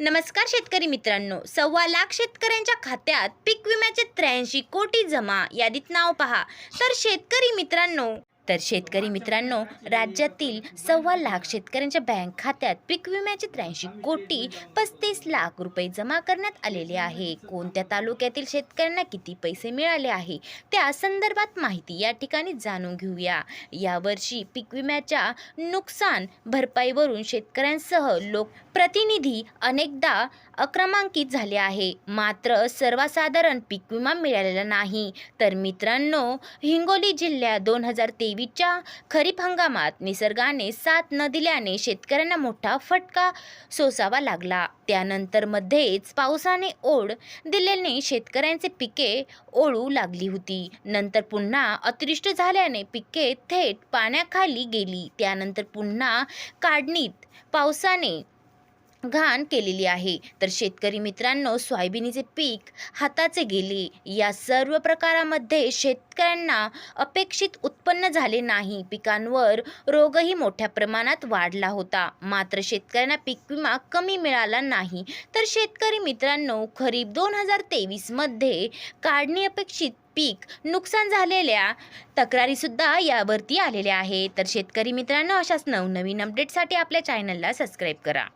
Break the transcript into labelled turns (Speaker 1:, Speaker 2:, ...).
Speaker 1: नमस्कार शेतकरी मित्रांनो. सव्वा लाख शेतकऱ्यांच्या खात्यात पीक विम्याचे त्र्याऐंशी कोटी जमा. यादीत नाव पहा. तर शेतकरी मित्रांनो तर शेतकरी मित्रांनो राज्यातील सव्वा लाख शेतकऱ्यांच्या बँक खात्यात पीक विम्याचे त्र्याऐंशी कोटी पस्तीस लाख रुपये जमा करण्यात आलेले आहे. कोणत्या तालुक्यातील शेतकऱ्यांना किती पैसे मिळाले आहे त्या संदर्भात माहिती या ठिकाणी जाणून घेऊया. यावर्षी पीक विम्याच्या नुकसान भरपाईवरून शेतकऱ्यांसह लोक प्रतिनिधी अनेकदा अक्रमांकित झाले आहे. मात्र सर्वसाधारण पीक विमा मिळालेला नाही. तर मित्रांनो हिंगोली जिल्ह्यात दोन हजार तेवीसच्या खरीप हंगामात निसर्गाने साथ न दिल्याने शेतकऱ्यांना मोठा फटका सोसावा लागला. त्यानंतर मध्येच पावसाने ओढ दिल्याने शेतकऱ्यांचे पिके ओळू लागली होती. नंतर पुन्हा अतिरिष्ट झाल्याने पिके थेट पाण्याखाली गेली. त्यानंतर पुन्हा काढणीत पावसाने घाण केलेली आहे. तर शेतकरी मित्रांनो सोयाबीनचे पीक हाताचे गेले. या सर्व प्रकारामध्ये शेतकऱ्यांना अपेक्षित उत्पन्न झाले नाही. पिकांवर रोगही मोठ्या प्रमाणात वाढला होता. मात्र शेतकऱ्यांना पीक विमा कमी मिळाला नाही. तर शेतकरी मित्रांनो खरीप दोन हजार तेवीसमध्ये काढणी अपेक्षित पीक नुकसान झालेल्या तक्रारीसुद्धा यावरती आलेल्या आहेत. तर शेतकरी मित्रांनो अशाच नवनवीन अपडेटसाठी आपल्या चॅनलला सबस्क्राईब करा.